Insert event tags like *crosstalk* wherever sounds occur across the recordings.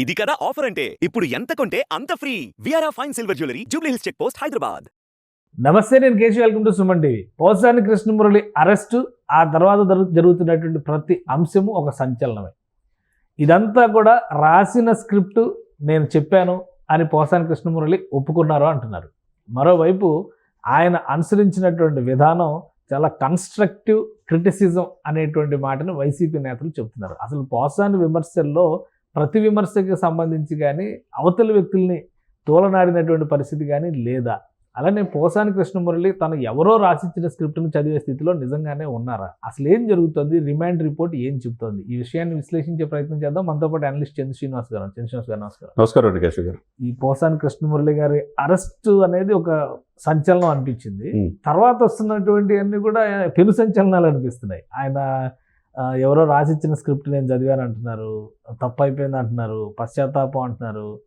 ఇది కదా ఆఫర్ అంటే ఇప్పుడు ఎంత కొంటే అంత free. విఆర్ఆ fine silver jewellery Jubilee Hills check post Hyderabad. నమస్తే నేను KG welcome to Suman TV. Posani Krishnamurali arrest ఆ తర్వాత జరుగుతున్నటువంటి ప్రతి అంశము ఒక సంచలనమే. ఇదంతా కూడా రాసిన స్క్రిప్ట్ నేను చెప్పాను అని పోసాని కృష్ణమురళి ఒప్పుకున్నారు అంటున్నారు. మరోవైపు ఆయన అనుసరించినటువంటి విధానం చాలా కన్స్ట్రక్టివ్ క్రిటిసిజం అనేటువంటి మాటను వైసీపీ నేతలు చెబుతున్నారు. అసలు పోసాని విమర్శల్లో ప్రతి విమర్శకి సంబంధించి కానీ అవతలి వ్యక్తుల్ని తోలనాడినటువంటి పరిస్థితి కానీ లేదా. అలానే పోసాని కృష్ణమురళి తను ఎవరో రాసిచ్చిన స్క్రిప్ట్ని చదివే స్థితిలో నిజంగానే ఉన్నారా? అసలు ఏం జరుగుతుంది? రిమాండ్ రిపోర్ట్ ఏం చెబుతోంది? ఈ విషయాన్ని విశ్లేషించే ప్రయత్నం చేద్దాం. మనతో పాటు అనలిస్ట్ చంద్ర శ్రీనివాస్ గారు చంద్ర శ్రీనివాస్ గారు నమస్కారం. నమస్కారం అండి కేశవ్ గారు. ఈ పోసాని కృష్ణమురళి గారి అరెస్ట్ అనేది ఒక సంచలనం అనిపించింది. తర్వాత వస్తున్నటువంటి అన్ని కూడా పెను సంచలనాలు అనిపిస్తున్నాయి. ఆయన ఎవరో రాసిచ్చిన స్క్రిప్ట్ నేను చదివాను అంటున్నారు తప్పు అయిపోయింది అంటున్నారు పశ్చాత్తాపం అంటున్నారు.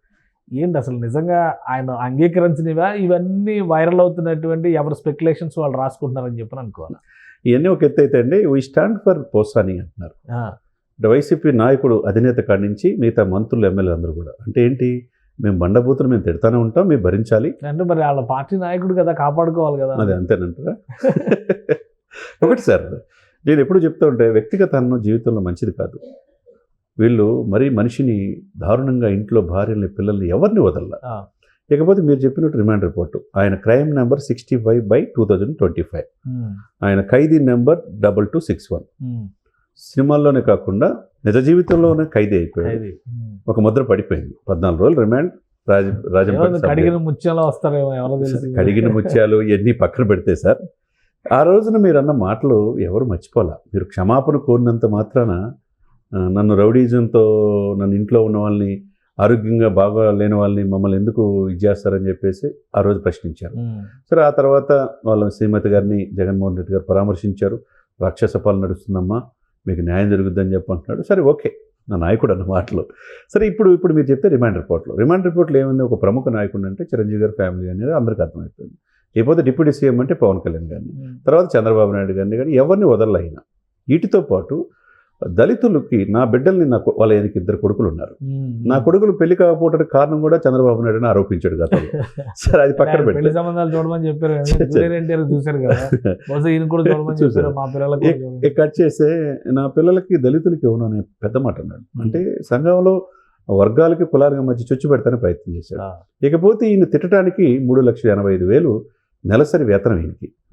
ఏంటి అసలు నిజంగా ఆయన అంగీకరించినవా? ఇవన్నీ వైరల్ అవుతున్నటువంటి ఎవరు స్పెక్యులేషన్స్ వాళ్ళు రాసుకుంటున్నారని చెప్పని అనుకోవాలి? ఇవన్నీ ఒక ఎత్తు అయితే అండి వీ స్టాండ్ ఫర్ పోసాని అంటున్నారు. వైసీపీ నాయకుడు అధినేత కాడి నుంచి మిగతా మంత్రులు ఎమ్మెల్యేలు అందరూ కూడా. అంటే ఏంటి? మేము బండబూతులు మేము తిడతానే ఉంటాం మేము భరించాలి. అంటే మరి వాళ్ళ పార్టీ నాయకుడు కదా కాపాడుకోవాలి కదా. అది అంతేనంటారా? *laughs* ఒకటి సార్ నేను ఎప్పుడు చెప్తా ఉంటే వ్యక్తిగత అన్నం జీవితంలో మంచిది కాదు. వీళ్ళు మరీ మనిషిని దారుణంగా ఇంట్లో భార్యల్ని పిల్లల్ని ఎవరిని వదల. ఇకపోతే మీరు చెప్పినట్టు రిమాండ్ రిపోర్టు. ఆయన crime number sixty five by two thousand twenty five. ఆయన ఖైదీ number double two six one. సినిమాల్లోనే కాకుండా నిజ జీవితంలోనే ఖైదీ అయిపోయాడు. ఉమ్. ఒక ముద్ర పడిపోయింది. పద్నాలుగు రోజులు రిమాండ్ రాజ సబ్ కడిగిన ముత్యంలో వస్తారేమో కడిగిన ముత్యాలు ఇవన్నీ పక్కన పెడితే సార్? ఆ రోజున మీరు అన్న మాటలు ఎవరు మర్చిపోలే. మీరు క్షమాపణ కోరినంత మాత్రాన నన్ను రౌడీజంతో నన్ను ఇంట్లో ఉన్న వాళ్ళని ఆరోగ్యంగా బాగా లేని వాళ్ళని మమ్మల్ని ఎందుకు ఇది చేస్తారని చెప్పేసి ఆ రోజు ప్రశ్నించారు. సరే ఆ తర్వాత వాళ్ళ శ్రీమతి గారిని జగన్మోహన్ రెడ్డి గారు పరామర్శించారు. రాక్షస పాలన నడుస్తుందమ్మా మీకు న్యాయం జరుగుద్దని చెప్పి అంటున్నాడు. సరే ఓకే నా నాయకుడు అన్న మాటలు. సరే ఇప్పుడు ఇప్పుడు మీరు చెప్తే రిమాండ్ రిపోర్ట్లో. రిమాండ్ రిపోర్ట్లో ఏముంది? ఒక ప్రముఖ నాయకుడు అంటే చిరంజీవి గారి ఫ్యామిలీ అనేది అందరికీ అర్థమైపోయింది. లేకపోతే డిప్యూటీ సీఎం అంటే పవన్ కళ్యాణ్ గారిని. తర్వాత చంద్రబాబు నాయుడు గారిని కానీ ఎవరిని వదలైనా వీటితో పాటు దళితులకి నా బిడ్డల్ని నాకు వాళ్ళ ఇద్దరు కొడుకులు ఉన్నారు. నా కొడుకులు పెళ్ళి కాకపోవడానికి కారణం కూడా చంద్రబాబు నాయుడుని ఆరోపించాడు గతంలో. *laughs* సరే అది పక్కన పెట్టి సంబంధాలు చూడమని చెప్పారు కదా. చూశారు కదా. కట్ చేస్తే నా పిల్లలకి దళితులకి ఇవ్వను అనే పెద్ద మాట అన్నాడు. అంటే సంఘంలో వర్గాలకి కులాలకి మధ్య చొచ్చు పెడతానే ప్రయత్నం చేశాడు. ఇకపోతే ఈయన తిట్టడానికి మూడు లక్షల ఎనభై ఐదు వేలు నెలసరి వేతనం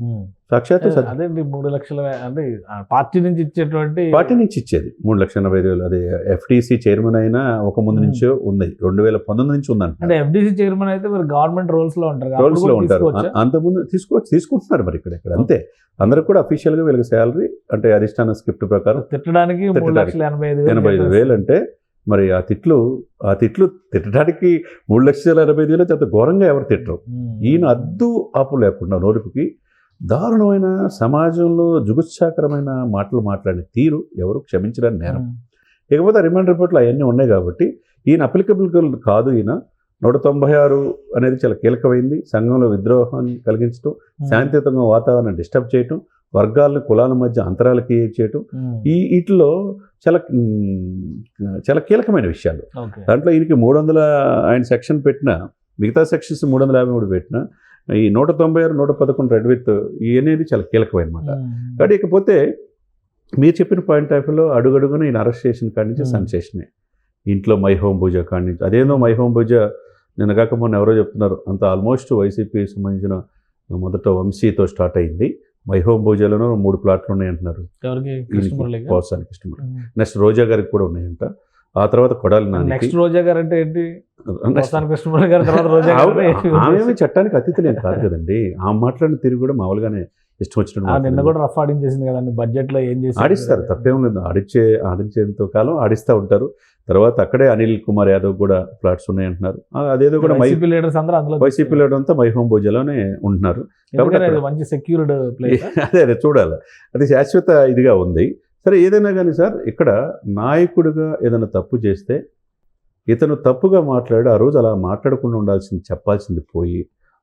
ఉమ్. సాక్షాత్తు అదేంటి మూడు లక్షల అంటే పార్టీ నుంచి ఇచ్చేటువంటి పార్టీ నుంచి ఇచ్చేది. మూడు లక్షల ఎనభై ఐదు వేలు. అదే ఎఫ్టీసీ చైర్మన్ అయినా ఒక ముందు. నుంచో ఉంది. రెండు వేల పంతొమ్మిది నుంచి ఉందంట. అంటే ఎఫ్డీసీ చైర్మన్ అయితే మీరు గవర్నమెంట్ రోల్స్లో ఉంటారు. రోల్స్లో ఉంటారు అంతకుముందు తీసుకోవచ్చు తీసుకుంటున్నారు మరి ఇక్కడ ఇక్కడ అంతే. అందరికి కూడా అఫీషియల్గా వీళ్ళకి శాలరీ అంటే అధిష్టాన స్క్రిప్ట్ ప్రకారం తిట్టడానికి ఎనభై ఐదు వేలు అంటే మరి ఆ తిట్లు ఆ తిట్లు తిట్టడానికి మూడు లక్షల ఎనభై ఐదు వేలు అంత ఘోరంగా ఎవరు తిట్టరు. ఈయన అద్దు ఆపు లేకుండా నోరుపుకి దారుణమైన సమాజంలో జుగుత్సాకరమైన మాటలు మాట్లాడిన తీరు ఎవరు క్షమించడానికి నేరం. ఇకపోతే రిమాండ్ రిపోర్ట్లో అవన్నీ ఉన్నాయి కాబట్టి ఈయన అప్లికబుల్ కాదు ఈయన నూట తొంభై ఆరు అనేది చాలా కీలకమైంది సంఘంలో విద్రోహాన్ని కలిగించడం. శాంతియుతంగా వాతావరణం డిస్టర్బ్ చేయటం వర్గాలను కులాల మధ్య అంతరాలు క్రియేట్ చేయటం. ఈ వీటిలో చాలా చాలా కీలకమైన విషయాలు దాంట్లో ఈయనకి మూడు వందల ఆయన సెక్షన్ పెట్టిన మిగతా సెక్షన్స్ మూడు వందల యాభై మూడు పెట్టిన ఈ నూట తొంభై ఆరు నూట పదకొండు రెడ్ విత్ ఈ అనేది చాలా కీలకమైన మాట. కాబట్టి ఇకపోతే మీరు చెప్పిన పాయింట్ ఆఫ్ వ్యూలో అడుగడుగున ఈయన అరెస్ట్ చేసిన కాడి నుంచి. సెన్సేషనే ఇంట్లో మై హోమ్ పూజ కాడి నుంచి అదేందో మై హోమ్ పూజ నిన్న కాక మొన్న ఎవరో చెప్తున్నారు అంత ఆల్మోస్ట్ వైసీపీ సంబంధించిన మొదట వంశీతో స్టార్ట్ అయింది మై హోమ్ పూజలోనూ మూడు ప్లాట్లు ఉన్నాయి పోసానికి ఇష్టం నెక్స్ట్ రోజా గారికి కూడా ఉన్నాయంట. ఆ తర్వాత కొడాలి నానికి. నెక్స్ట్ రోజా గారు అంటే ఏంటి? పోసాని కృష్ణమురళి గారి తర్వాత రోజా ఆమె? చట్టానికి అతిథులేం కాదు కదండి. ఆ మాట్లాడిన తిరిగి కూడా మామూలుగానే ఇష్టం వచ్చినట్టు నిన్న. కూడా రఫ్ ఆడించేసింది కదండి బడ్జెట్లో ఏం చేసి ఆడిస్తారు తప్పేం లేదు. ఆడిచ్చే ఆడించేంత కాలం ఆడిస్తూ ఉంటారు. తర్వాత అక్కడే అనిల్ కుమార్ యాదవ్ కూడా ఫ్లాట్స్ ఉన్నాయంటున్నారు. అదేదో కూడా వైసీపీ లీడర్స్ అందరూ అందులో వైసీపీ అంతా మై హోమ్ భోజలోనే ఉంటున్నారు. అది మంచి సెక్యూర్డ్ ప్లేస్ *laughs* అదే అదే చూడాలి. అది శాశ్వత ఇదిగా ఉంది. సరే ఏదైనా కానీ సార్ ఇక్కడ నాయకుడిగా ఏదైనా తప్పు చేస్తే ఇతను తప్పుగా మాట్లాడి ఆ రోజు అలా మాట్లాడకుండా ఉండాల్సింది చెప్పాల్సింది పోయి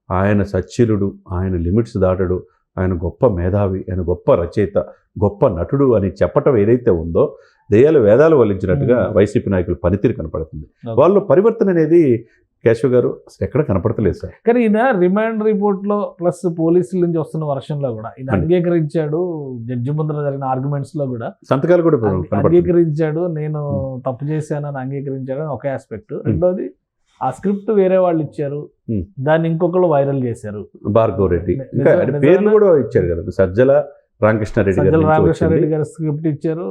ఆయన సచ్చిరుడు ఆయన లిమిట్స్ దాటడు ఆయన గొప్ప మేధావి ఆయన గొప్ప రచయిత గొప్ప నటుడు అని చెప్పటం ఏదైతే ఉందో దెయ్యాలు వేదాలు వల్లించినట్టుగా. వైసీపీ నాయకుల పనితీరు కనపడుతుంది. వాళ్ళు పరివర్తన అనేది కేశవ్ గారు ఎక్కడ కనపడతలేదు సార్. కానీ ఈయన రిమాండ్ రిపోర్ట్లో ప్లస్ పోలీసుల నుంచి వస్తున్న వర్షంలో కూడా ఈయన. అంగీకరించాడు జడ్జి ముందర జరిగిన ఆర్గ్యుమెంట్స్లో కూడా. సంతకాలు కూడా అంగీకరించాడు నేను తప్పు చేశానని అంగీకరించాడు అని ఒక ఆస్పెక్ట్ రెండోది ఆ స్క్రిప్ట్ వేరే వాళ్ళు ఇచ్చారు Hmm. దాన్ని ఇంకొకళ్ళు వైరల్ చేశారు భార్గవ్ రెడ్డి? పేర్లు కూడా ఇచ్చారు కదా సజ్జల రామకృష్ణారెడ్డి గారి రామకృష్ణారెడ్డి. గారు స్క్రిప్ట్ ఇచ్చారు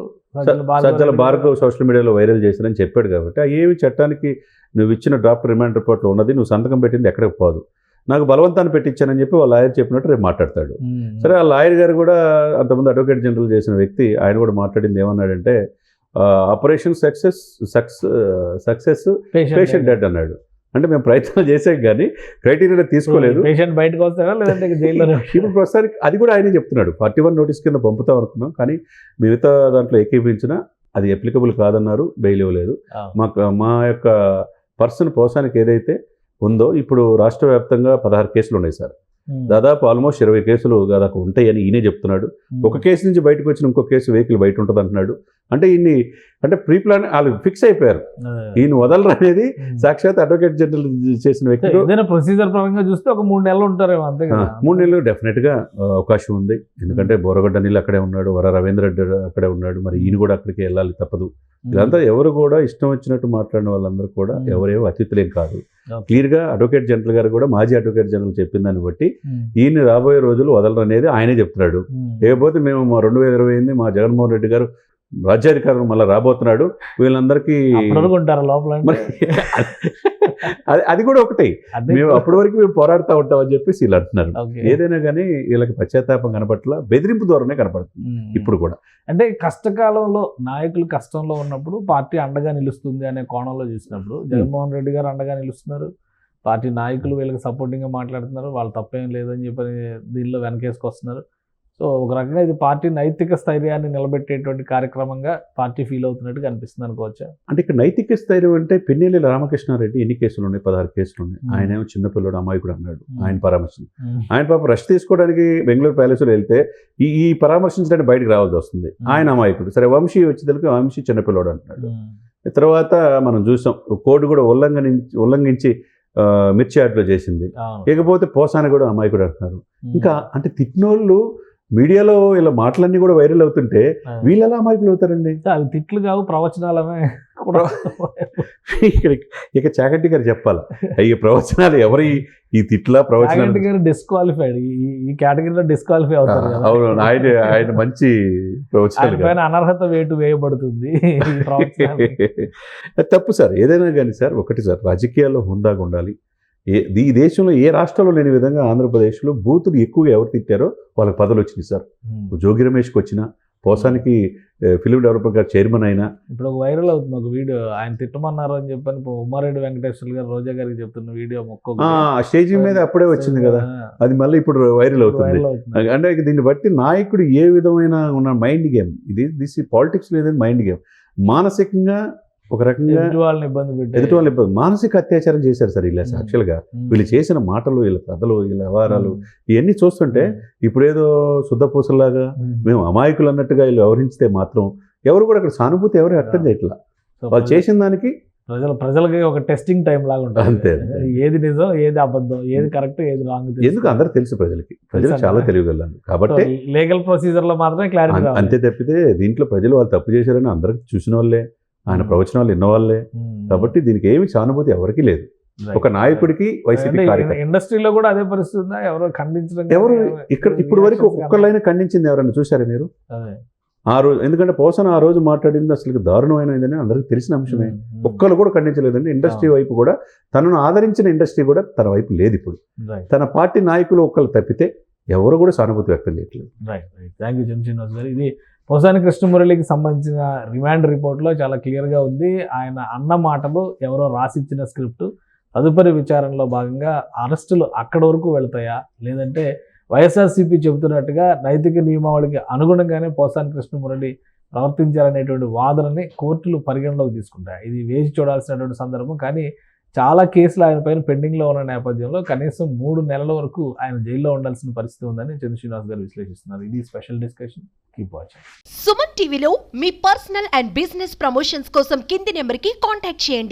సజ్జల భార్గవ సోషల్ మీడియాలో వైరల్ చేశారని చెప్పాడు కాబట్టి ఏమి చట్టానికి నువ్వు ఇచ్చిన డ్రాఫ్ట్ రిమాండ్ రిపోర్ట్లో ఉన్నది నువ్వు సంతకం పెట్టింది ఎక్కడికి పోదు నాకు బలవంతాన్ని పెట్టించానని చెప్పి వాళ్ళ లాయర్ చెప్పినట్టు రేపు మాట్లాడతాడు. సరే ఆ లాయర్ గారు కూడా అంతకుముందు అడ్వకేట్ జనరల్ చేసిన వ్యక్తి ఆయన కూడా మాట్లాడింది ఏమన్నాడంటే operation success success success patient dead అన్నాడు. అంటే మేము ప్రయత్నం చేసాం కానీ క్రైటీరియా తీసుకోలేదు. పేషెంట్ బయటకు వస్తారా లేదంటే జైల్లో ఇప్పుడు ప్రస్తుతానికి అది కూడా ఆయనే చెప్తున్నాడు. ఫార్టీ వన్ నోటీస్ కింద పంపుతాం అనుకున్నాం కానీ మిగతా దాంట్లో ఏకీపించిన అది అప్లికబుల్ కాదన్నారు బెయిల్ ఇవ్వలేదు. మాకు మా యొక్క పర్సన్ పోసానికి ఏదైతే ఉందో ఇప్పుడు రాష్ట్ర వ్యాప్తంగా పదహారు కేసులు ఉన్నాయి సార్. Hmm. దాదాపు ఆల్మోస్ట్ ఇరవై కేసులు దాదాపు ఉంటాయని ఈయనే చెప్తున్నాడు. Hmm. ఒక కేసు నుంచి బయటకు వచ్చిన ఇంకో కేసు వెహికల్ బయట ఉంటుంది అంటున్నాడు అంటే ఈయన్ని అంటే ప్రీ ప్లాన్ వాళ్ళు ఫిక్స్ అయిపోయారు. ఈయన వదలరు అనేది. సాక్షాత్ అడ్వకేట్ జనరల్ చేసిన వ్యక్తులు ఏదైనా ప్రొసీజర్ పరంగా చూస్తే ఒక మూడు నెలలు ఉంటారేమో అంతే మూడు నెలలు డెఫినెట్గా ఆ, అవకాశం ఉంది ఎందుకంటే బోరగడ్డ నీళ్ళు అక్కడే ఉన్నాడు వర రవీంద్ర రెడ్డి అక్కడే ఉన్నాడు మరి ఈయన కూడా అక్కడికి వెళ్ళాలి తప్పదు ఇదంతా ఎవరు కూడా ఇష్టం వచ్చినట్టు మాట్లాడిన వాళ్ళందరూ కూడా. ఎవరేమో అతిథులేం కాదు. క్లియర్గా అడ్వకేట్ జనరల్ గారు కూడా మాజీ అడ్వకేట్ జనరల్ చెప్పిన దాన్ని బట్టి. ఈయన రాబోయే రోజులు వదలరు అనేది ఆయనే చెప్తున్నాడు. లేకపోతే మేము మా రెండు వేల ఇరవై ఎనిమిది మా జగన్మోహన్ రెడ్డి గారు రాజ్యాధికారం మళ్ళీ రాబోతున్నాడు. వీళ్ళందరికీ ఉంటారా లోపల అది అది కూడా ఒకటి. మేము అప్పటి వరకు మేము పోరాడుతూ ఉంటామని చెప్పేసి వీళ్ళు అంటున్నారు. ఏదైనా కానీ వీళ్ళకి పశ్చాత్తాపం కనపట్ల బెదిరింపు ధోరణే కనపడుతుంది. ఇప్పుడు కూడా. అంటే కష్టకాలంలో నాయకులు కష్టంలో ఉన్నప్పుడు పార్టీ అండగా నిలుస్తుంది అనే కోణంలో చూసినప్పుడు జగన్మోహన్ రెడ్డి గారు అండగా నిలుస్తున్నారు. పార్టీ నాయకులు వీళ్ళకి సపోర్టింగ్గా మాట్లాడుతున్నారు. వాళ్ళు తప్పేం లేదని చెప్పని దీనిలో వెనకేసుకొస్తున్నారు. సో ఒక రకంగా ఇది పార్టీ నైతిక స్థైర్యాన్ని నిలబెట్టేటువంటి కార్యక్రమంగా పార్టీ ఫీల్ అవుతున్నట్టు కనిపిస్తుంది అనుకోవచ్చా? అంటే ఇక్కడ నైతిక స్థైర్యం అంటే పెన్నెల్లి రామకృష్ణారెడ్డి ఎన్ని కేసులు ఉన్నాయి పదహారు కేసులు ఉన్నాయి Hmm. ఆయన ఏమో చిన్నపిల్లడు అమాయకుడు అన్నాడు. Hmm. ఆయన పరామర్శించి ఆయన పాప రష్ తీసుకోవడానికి బెంగళూరు ప్యాలెస్లో వెళ్తే ఈ ఈ పరామర్శించడానికి బయటకు రావాల్సి వస్తుంది. ఆయన అమాయకుడు. సరే వంశీ వచ్చేసరికి వంశీ చిన్నపిల్లడు అంటున్నాడు. Hmm. తర్వాత మనం చూసాం కోడ్ కూడా ఉల్లంఘనించి ఉల్లంఘించి ఆ, మిర్చి యాడ్లో చేసింది. ఇకపోతే పోసాని కూడా అమాయకుడు అంటున్నారు. Hmm. ఇంకా అంటే తిట్టినోళ్ళు మీడియాలో ఇలా మాటలన్నీ కూడా వైరల్ అవుతుంటే. వీళ్ళు ఎలా అమాయకులు అవుతారండి? అవి తిట్లు కావు ప్రవచనాలమే కూడా ఇక్కడ ఇక చాగంటి గారు చెప్పాలా ఈ ప్రవచనాలు ఎవరి ఈ తిట్ల ప్రవచనాలు? గారు డిస్క్వాలిఫైడ్ ఈ కేటగిరీలో డిస్క్వాలిఫై అవుతారు అవును ఆయన ఆయన మంచి ప్రవచనాలు పైన అనర్హత వేటు వేయబడుతుంది *laughs* తప్పు సార్ ఏదైనా కానీ సార్ ఒకటి సార్ రాజకీయాల్లో హుందాగా ఉండాలి. ఏ ఈ దేశంలో ఏ రాష్ట్రంలో లేని విధంగా ఆంధ్రప్రదేశ్లో బూతులు ఎక్కువగా ఎవరు తిట్టారో వాళ్ళకి పదవులు వచ్చినాయి సార్. జోగి రమేష్కి వచ్చిన పోసానికి ఫిలిం డెవలప్మెంట్ గారు చైర్మన్ అయినా ఇప్పుడు ఒక వైరల్ అవుతుంది ఒక వీడియో ఆయన తిట్టమన్నారు అని చెప్పని ఉమ్మారెడ్డి వెంకటేశ్వర గారు రోజా గారికి చెప్తున్న వీడియో మొక్క ఆ స్టేజ్ మీద అప్పుడే వచ్చింది కదా. అది మళ్ళీ ఇప్పుడు వైరల్ అవుతుంది. అంటే దీన్ని బట్టి నాయకుడు ఏ విధమైన ఉన్న మైండ్ గేమ్ ఇది దిస్ పాలిటిక్స్ లేదని మైండ్ గేమ్. మానసికంగా ఒక రకంగా వాళ్ళని ఇబ్బంది పెట్టి ఎదుటి వాళ్ళు ఇబ్బంది మానసిక అత్యాచారం చేశారు సార్ ఇలా యాక్చువల్గా. వీళ్ళు చేసిన మాటలు వీళ్ళ కథలు వీళ్ళ వ్యవహారాలు ఇవన్నీ చూస్తుంటే ఇప్పుడేదో శుద్ధపూసలాగా. మేము. అమాయకులు అన్నట్టుగా వీళ్ళు వ్యవహరించితే మాత్రం ఎవరు కూడా అక్కడ సానుభూతి ఎవరు వ్యక్తం చేయట్లా. వాళ్ళు చేసిన దానికి ప్రజలు ప్రజలకి ఒక టెస్టింగ్ టైం లాగా ఉంటుంది. అంతే. ఏది నిజం ఏది అబద్ధం ఏది కరెక్ట్ ఏది రాంగ్ ఎందుకు అందరూ తెలుసు ప్రజలకి? ప్రజలు చాలా అంటారా? తెలియగలరు కాబట్టి లీగల్ ప్రొసీజర్లో మాత్రమే క్లారిటీ అంతే తప్పితే దీంట్లో ప్రజలు వాళ్ళు తప్పు చేశారని అందరికి చూసిన వాళ్ళే. ఆయన. ప్రవచనాలు Hmm. కాబట్టి దీనికి ఏమి సానుభూతి ఎవరికి లేదు. ఒక నాయకుడికి వైసీపీ ఇండస్ట్రీలో కూడా అదే పరిస్థితి ఎవరో ఖండించడం ఎవరు ఇక్కడ ఇప్పుడు వరకు ఒక్కొక్కళ్ళైనా ఖండించింది ఎవరైనా చూసారా మీరు. ఆ రోజు ఎందుకంటే పోసన ఆ రోజు మాట్లాడింది అసలు దారుణమైనదని అందరికి తెలిసిన అంశమే. ఒక్కరు కూడా ఖండించలేదండి. ఇండస్ట్రీ వైపు కూడా తనను ఆదరించిన ఇండస్ట్రీ కూడా తన వైపు లేదు ఇప్పుడు. తన పార్టీ నాయకులు ఒక్కరు తప్పితే ఎవరు కూడా సానుభూతి వ్యక్తం చేయట్లేదు. థ్యాంక్ యూ చంద్ర శ్రీనివాస్ గారు. ఇది వసాని కృష్ణమురళికి సంబంధించిన రిమాండ్ రిపోర్ట్లో చాలా క్లియర్గా ఉంది. ఆయన అన్న మాటలు ఎవరో రాసిచ్చిన స్క్రిప్ట్. తదుపరి విచారణలో భాగంగా అరెస్టులు అక్కడి వరకు వెళ్తాయా? లేదంటే వైఎస్ఆర్సీపీ చెబుతున్నట్టుగా నైతిక నియమావళికి అనుగుణంగానే పోసాని కృష్ణమురళి ప్రవర్తించారనేటువంటి వాదనని కోర్టులు పరిగణలోకి తీసుకుంటాయి. ఇది వేచి చూడాల్సినటువంటి సందర్భం. కానీ చాలా కేసులు ఆయన పైన పెండింగ్లో ఉన్న నేపథ్యంలో కనీసం మూడు నెలల వరకు ఆయన జైల్లో ఉండాల్సిన పరిస్థితి ఉందని చంద్ర శ్రీనివాస్ గారు విశ్లేషిస్తున్నారు. ఇది special discussion. Keep watching Suman టీవీలో మీ పర్సనల్ అండ్ బిజినెస్ ప్రమోషన్స్ కోసం కింది నెంబర్కి కాంటాక్ట్ చేయండి.